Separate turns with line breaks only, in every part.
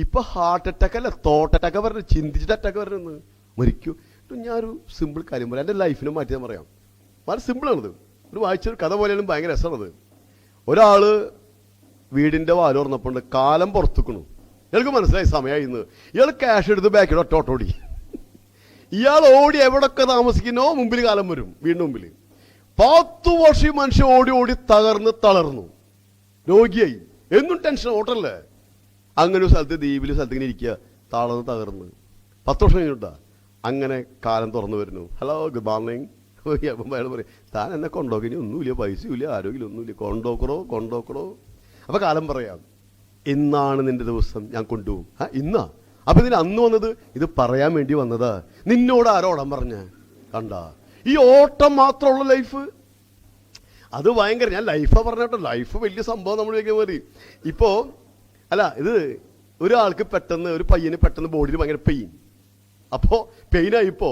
ഇപ്പൊ heart attack അല്ല thought attack പറഞ്ഞു ചിന്തിച്ചിട്ട് അറ്റാക്ക് പറഞ്ഞു മരിക്കൂ. ഞാനൊരു സിമ്പിൾ കാര്യം പറയാം. എന്റെ ലൈഫിനെ മാറ്റി ഞാൻ പറയാം. വളരെ സിമ്പിളാണത് ഒരു വായിച്ചൊരു കഥ പോലെയാണ് ഭയങ്കര രസമാണത്. ഒരാൾ വീടിന്റെ വാൽ തുറന്നപ്പോൾ കാലം പുറത്തുക്കണു. ഇയാൾക്ക് മനസ്സിലായി സമയമായി ഇന്ന്. ഇയാൾ ക്യാഷ് എടുത്ത് ബാക്കിൽ ഒറ്റ ഓട്ടോടി ഇയാൾ ഓടി എവിടൊക്കെ താമസിക്കുന്നോ മുമ്പിൽ കാലം വരും വീടിന് മുമ്പിൽ. പത്തു വർഷം മനുഷ്യൻ ഓടി ഓടി തകർന്ന് തളർന്നു. രോഗിയായി. എന്നും ടെൻഷൻ ഓട്ടല്ലേ അങ്ങനെ ഒരു സ്ഥലത്ത് ദ്വീപിൽ സ്ഥലത്ത് ഇങ്ങനെ ഇരിക്കുക. താളന്ന് തകർന്ന്. പത്ത് വർഷം കഴിഞ്ഞിട്ടാ. അങ്ങനെ കാലം തുറന്നു വരുന്നു. ഹലോ ഗുഡ് മോർണിംഗ് അപ്പം അയാൾ പറയും താൻ എന്നെ കൊണ്ടോക്കിനി ഒന്നുമില്ല പൈസയില്ല ആരോഗ്യം ഒന്നുമില്ല. കൊണ്ടോക്കറോ കൊണ്ടോക്കറോ അപ്പോൾ കാലം പറയാം. ഇന്നാണ് നിന്റെ ദിവസം ഞാൻ കൊണ്ടുപോകും. ആ ഇന്നാ. അപ്പം ഇതിന് അന്ന് വന്നത് ഇത് പറയാൻ വേണ്ടി വന്നതാ. നിന്നോട് ആരോടം പറഞ്ഞ. കണ്ട. ഈ ഓട്ടം മാത്രമുള്ള ലൈഫ് അത് ഭയങ്കര ഞാൻ ലൈഫാ പറഞ്ഞോട്ടോ ലൈഫ് വലിയ സംഭവം നമ്മൾ ചോദിക്കാൻ മതി ഇപ്പോ അല്ല ഇത് ഒരാൾക്ക് പെട്ടെന്ന് ഒരു പയ്യന് പെട്ടെന്ന് ബോഡിയിൽ ഭയങ്കര പെയിൻ അപ്പോൾ പെയിൻ ആയിപ്പോ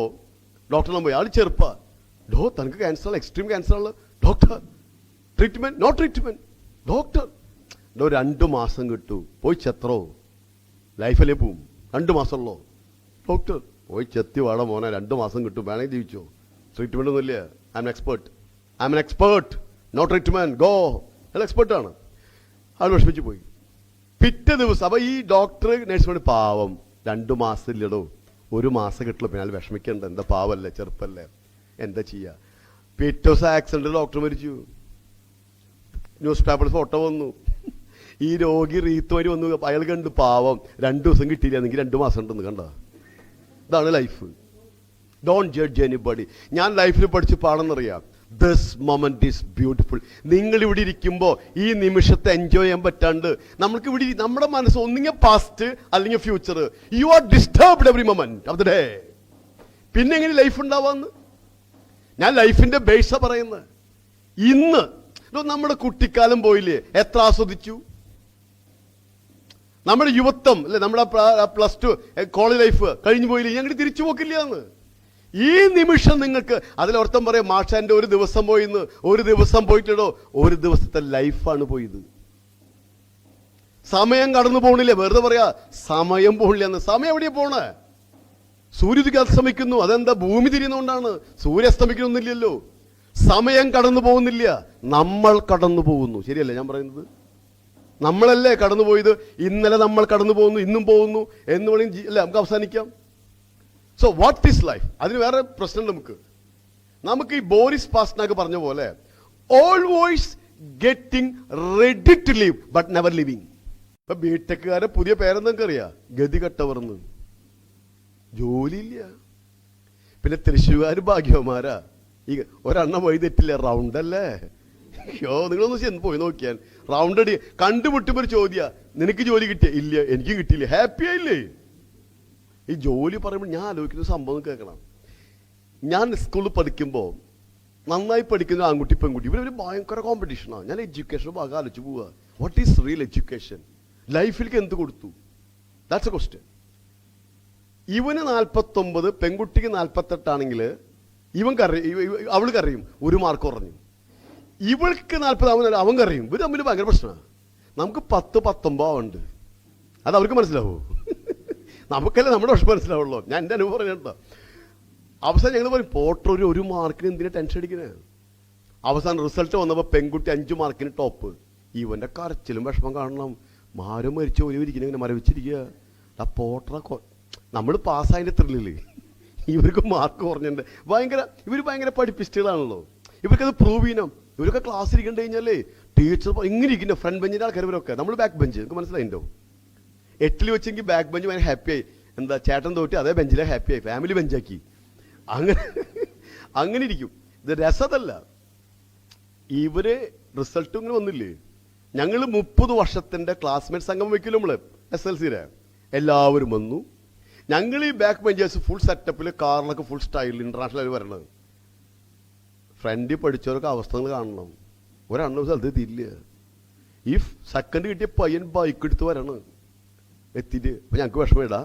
ഡോക്ടറിനെ പോയി ആൾ ചെറുപ്പ. ഡോ തനിക്ക് ക്യാൻസർ എക്സ്ട്രീം ക്യാൻസർ ആണ് doctor treatment no treatment doctor ഡോ രണ്ട് മാസം കിട്ടു. പോയി ചെത്രോ ലൈഫല്ലേ പോവും? രണ്ട് മാസമുള്ളോ? ഡോക്ടർ പോയി ചെത്തി വാട മോനെ രണ്ട് മാസം കിട്ടും. വേണമെങ്കിൽ ജീവിച്ചോ. ട്രീറ്റ്മെന്റ് ഒന്നുമില്ല. I am expert I am expert no treatment go അയാൾ എക്സ്പേർട്ടാണ് ആൾ വിഷമിച്ച് പോയി. പിറ്റേ ദിവസം അപ്പൊ ഈ ഡോക്ടർ നഴ്സിനോട് പാവം രണ്ടു മാസം ഇല്ലടോ ഒരു മാസം കിട്ടുള്ളൂ പിന്നെ വിഷമിക്കണ്ട എന്താ പാവല്ലേ ചെറുപ്പല്ലേ എന്താ ചെയ്യാ? പിറ്റേ ദിവസം ആക്സിഡന്റ് ഡോക്ടർ മരിച്ചു. ന്യൂസ് പേപ്പറിൽ ഫോട്ടോ വന്നു. ഈ രോഗി റീത്ത് വഴി വന്നു. അയാൾ കണ്ടു പാവം രണ്ടു ദിവസം കിട്ടിയില്ല എന്നെങ്കിൽ രണ്ടു മാസം ഉണ്ടെന്ന് കണ്ട? ഇതാണ് ലൈഫ് ഡോൺ ജഡ്ജ് എനിബഡി ഞാൻ ലൈഫിൽ പഠിച്ച് പാടെന്നറിയാം ദിസ് മൊമെന്റ് ഈസ് ബ്യൂട്ടിഫുൾ നിങ്ങൾ ഇവിടെ ഇരിക്കുമ്പോൾ ഈ നിമിഷത്തെ എൻജോയ് ചെയ്യാൻ പറ്റാണ്ട് നമ്മൾക്ക് ഇവിടെ നമ്മുടെ മനസ്സ് ഒന്നിങ്ങ പാസ്റ്റ് അല്ലെങ്കിൽ future you are disturbed every moment of the day പിന്നെ എങ്ങനെ ലൈഫ് ഉണ്ടാവാന്ന്? ഞാൻ ലൈഫിന്റെ ബേസ പറയുന്നത്. ഇന്ന് നമ്മുടെ കുട്ടിക്കാലം പോയില്ലേ? എത്ര ആസ്വദിച്ചു? നമ്മുടെ യുവത്വം അല്ലെ? നമ്മുടെ പ്ലസ് ടു കോളേജ് ലൈഫ് കഴിഞ്ഞു പോയില്ലേ? ഞങ്ങൾ തിരിച്ചു പോക്കില്ല എന്ന്. ഈ നിമിഷം നിങ്ങൾക്ക് അതിലൊരുത്തം പറയും മാഷാന്റെ ഒരു ദിവസം പോയിന്ന് ഒരു ദിവസം പോയിട്ടിടോ ഒരു ദിവസത്തെ ലൈഫാണ് പോയത് സമയം കടന്നു പോണില്ലേ വെറുതെ പറയാ സമയം പോണില്ല എന്ന്. സമയം എവിടെയാ പോണേ? സൂര്യ അസ്തമിക്കുന്നു അതെന്താ ഭൂമി തിരിയുന്നതുകൊണ്ടാണ്? അസ്തമിക്കുന്നില്ലല്ലോ സമയം കടന്നു പോകുന്നില്ല നമ്മൾ കടന്നു പോകുന്നു. ശരിയല്ലേ ഞാൻ പറയുന്നത്? നമ്മളല്ലേ കടന്നു പോയത്? ഇന്നലെ നമ്മൾ കടന്നു പോകുന്നു ഇന്നും പോകുന്നു എന്ന് വേണമെങ്കിൽ അല്ലേ നമുക്ക് അവസാനിക്കാം. സോ വാട്ട് ഈസ് ലൈഫ് അതിന് വേറെ പ്രശ്നം നമുക്ക്. നമുക്ക് ഈ ബോറിസ് പാസ്നാക്ക് പറഞ്ഞ പോലെ always getting ready to leave but never living ഇപ്പൊ ബിടെക്കുകാരെ പുതിയ പേരെന്തൊക്കെ അറിയാം ഗതികെട്ടവർന്ന് ജോലിയില്ല. പിന്നെ തൃശ്ശൂകാർ ഭാഗ്യവന്മാരാ. ഈ ഒരെണ്ണം വഴി തെറ്റില്ല റൗണ്ട് അല്ലേ? അയ്യോ നിങ്ങളൊന്ന് ചെന്ന് പോയി നോക്കിയാൽ. റൗണ്ട് അടി കണ്ടുമുട്ടുമ്പോ ഒരു ചോദ്യ നിനക്ക് ജോലി കിട്ടിയ? ഇല്ല എനിക്ക് കിട്ടിയില്ല. ഹാപ്പി ആയില്ലേ? ഈ ജോലി പറയുമ്പോൾ ഞാൻ ആലോചിക്കുന്ന സംഭവം കേൾക്കണം. ഞാൻ സ്കൂളിൽ പഠിക്കുമ്പോൾ നന്നായി പഠിക്കുന്ന ആൺകുട്ടി പെൺകുട്ടി ഇവർ ഭയങ്കര കോമ്പറ്റീഷനാണ് ഞാൻ എഡ്യൂക്കേഷൻ ഭാഗം ആലോചിച്ച് പോവുക. വാട്ട് ഈസ് റിയൽ എഡ്യൂക്കേഷൻ ലൈഫിലേക്ക് എന്ത് കൊടുത്തു? ദാറ്റ്സ് എ ക്വസ്റ്റ്യൻ ഇവന് നാൽപ്പത്തൊമ്പത് പെൺകുട്ടിക്ക് നാൽപ്പത്തെട്ടാണെങ്കിൽ ഇവൻ കറിയും അവൾക്കറിയും ഒരു മാർക്ക് കുറഞ്ഞു. ഇവൾക്ക് നാൽപ്പത് അവൻ അവൻ കറിയും ഇവർ തമ്മിൽ ഭയങ്കര പ്രശ്നമാണ്. നമുക്ക് പത്ത് പത്തൊമ്പത് ഉണ്ട് അത് അവർക്ക് മനസ്സിലാവോ? നമുക്കല്ലേ നമ്മുടെ പക്ഷെ മനസ്സിലാവുള്ളൂ. ഞാൻ എന്റെ അനുഭവം പറഞ്ഞിട്ടോ അവസാനം ഞങ്ങൾ പറയും പോട്ടർ ഒരു ഒരു മാർക്കിന് എന്തിനാ ടെൻഷൻ അടിക്കുന്നത് അവസാനം റിസൾട്ട് വന്നപ്പോൾ പെൺകുട്ടി അഞ്ച് മാർക്കിന് ടോപ്പ് ഇവന്റെ കരച്ചിലും വിഷമം കാണണം. മാരും മരിച്ചു ഒരു ഇരിക്കുന്ന ഇങ്ങനെ മരവിച്ചിരിക്കുക. ആ പോട്ടറ നമ്മൾ പാസ്സായതിന്റെ ത്രില്ലേ ഇവർക്ക് മാർക്ക് കുറഞ്ഞിട്ടുണ്ട്. ഭയങ്കര ഇവർ ഭയങ്കര പഠിപ്പിസ്റ്റുകളാണല്ലോ. ഇവർക്കത് പ്രൂവ് ചെയ്യണം. ഇവരൊക്കെ ക്ലാസ് ഇരിക്കേണ്ടി കഴിഞ്ഞാലേ ടീച്ചർ ഇങ്ങനെ ഇരിക്കുന്ന ഫ്രണ്ട് ബെഞ്ചിന്റെ ആൾക്കാർ ഇവരൊക്കെ. നമ്മൾ ബാക്ക് ബെഞ്ച് നിങ്ങൾക്ക് മനസ്സിലായിട്ടോ എട്ടിൽ വെച്ചെങ്കിൽ ബാക്ക് ബെഞ്ച് ഭയങ്കര ഹാപ്പി ആയി. എന്താ ചേട്ടൻ തോറ്റി അതേ ബെഞ്ചിലെ ഹാപ്പി ആയി. ഫാമിലി ബെഞ്ചാക്കി അങ്ങനെ അങ്ങനെ ഇരിക്കും. ഇത് രസതല്ല. ഇവർ റിസൾട്ട് ഇങ്ങനെ വന്നില്ലേ? ഞങ്ങൾ മുപ്പത് വർഷത്തിന്റെ ക്ലാസ്മേറ്റ് സംഘം വെക്കില്ല നമ്മൾ? എസ് എൽ സിയിലെ എല്ലാവരും വന്നു. ഞങ്ങൾ ഈ ബാക്ക് ബെഞ്ചേഴ്സ് ഫുൾ സെറ്റപ്പിൽ കാറിലൊക്കെ ഫുൾ സ്റ്റൈലിൽ ഇന്റർനാഷണൽ വരണത്. ഫ്രണ്ടിൽ പഠിച്ചവരൊക്കെ അവസ്ഥകൾ കാണണം. ഒരെണ്ണം സ്ഥലത്ത് എത്തിയില്ല ഈ സെക്കൻഡ് കിട്ടിയ പയ്യൻ ബൈക്ക് എടുത്ത് വരണം. എത്തിയിട്ട് അപ്പോൾ ഞങ്ങൾക്ക് വിഷമമിടാ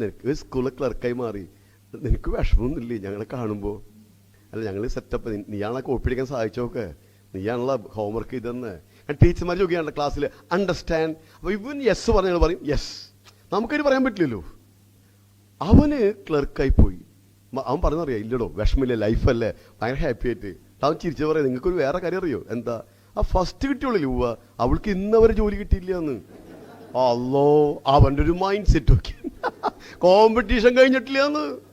നിനക്ക് സ്കൂളിൽ ക്ലർക്കായി മാറി. നിനക്ക് വിഷമമൊന്നുമില്ലേ ഞങ്ങളെ കാണുമ്പോൾ അല്ല ഞങ്ങൾ സെറ്റപ്പ് നീയാണെ കോപ്പി എടുക്കാൻ സഹായിച്ചോക്കെ. നീയാണല്ലോ ഹോംവർക്ക് ഇതെന്ന് ടീച്ചർമാർ ചോദിക്കുകയാണ് ക്ലാസ്സിൽ അണ്ടർസ്റ്റാൻഡ് അപ്പോൾ ഇവൻ യെസ് പറഞ്ഞാൽ പറയും. യെസ് നമുക്കതിന് പറയാൻ പറ്റില്ലല്ലോ. അവന് ക്ലർക്കായി പോയി. അവൻ പറഞ്ഞറിയാം ഇല്ലടോ വിഷമില്ല ലൈഫല്ലേ ഭയങ്കര ഹാപ്പി ആയിട്ട്. അവൻ ചിരിച്ചു പറയാം നിങ്ങൾക്കൊരു വേറെ കാര്യം അറിയോ? എന്താ? ആ ഫസ്റ്റ് കിട്ടിയുള്ളൂ ഉവ്വ അവൾക്ക് ഇന്നവരെ ജോലി കിട്ടിയില്ല എന്ന്. അല്ലോ അവന്റെ ഒരു മൈൻഡ് സെറ്റ് ഒക്കെ. കോമ്പറ്റീഷൻ കഴിഞ്ഞിട്ടില്ല എന്ന്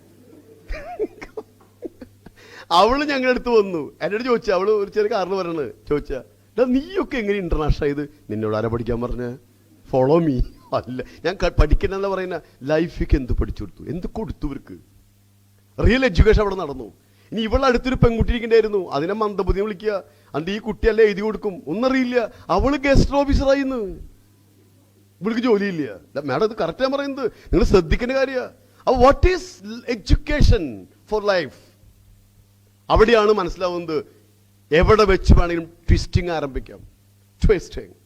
അവൾ ഞങ്ങളുടെ അടുത്ത് വന്നു. എന്റെ അടുത്ത് ചോദിച്ചു അവൾ ഒരു ചെറിയ കാരണം പറയണത്. ചോദിച്ചാ "എടാ, നീയൊക്കെ എങ്ങനെ ഇന്റർനാഷണൽ ആയത്? നിന്നോട് ആരാ പഠിക്കാൻ പറഞ്ഞ? ഫോളോ മീ അല്ല ഞാൻ പഠിക്കണമെന്ന് പറയുന്ന? ലൈഫിക്ക് എന്ത് പഠിച്ചു കൊടുത്തു? എന്ത് കൊടുത്തു ഇവർക്ക്? റിയൽ എഡ്യൂക്കേഷൻ അവിടെ നടന്നു. ഇനി ഇവളുടെ അടുത്തൊരു പെൺകുട്ടി ഇരിക്കണ്ടായിരുന്നു. അതിനെ മന്ദബുദ്ധി വിളിക്കുക. അണ്ട് ഈ കുട്ടിയല്ലേ എഴുതി കൊടുക്കും. ഒന്നറിയില്ല അവൾ ഗസ്റ്റ് ഓഫീസറായിന്ന് ഇവൾക്ക് ജോലിയില്ല. മാഡം ഇത് കറക്റ്റ് ഞാൻ പറയുന്നത്. നിങ്ങൾ ശ്രദ്ധിക്കേണ്ട കാര്യമാണ് അപ്പൊ what is education for life അവിടെയാണ് മനസ്സിലാവുന്നത്. എവിടെ വെച്ച് വേണമെങ്കിലും ട്വിസ്റ്റിംഗ് ആരംഭിക്കാം. ട്വിസ്റ്റിംഗ്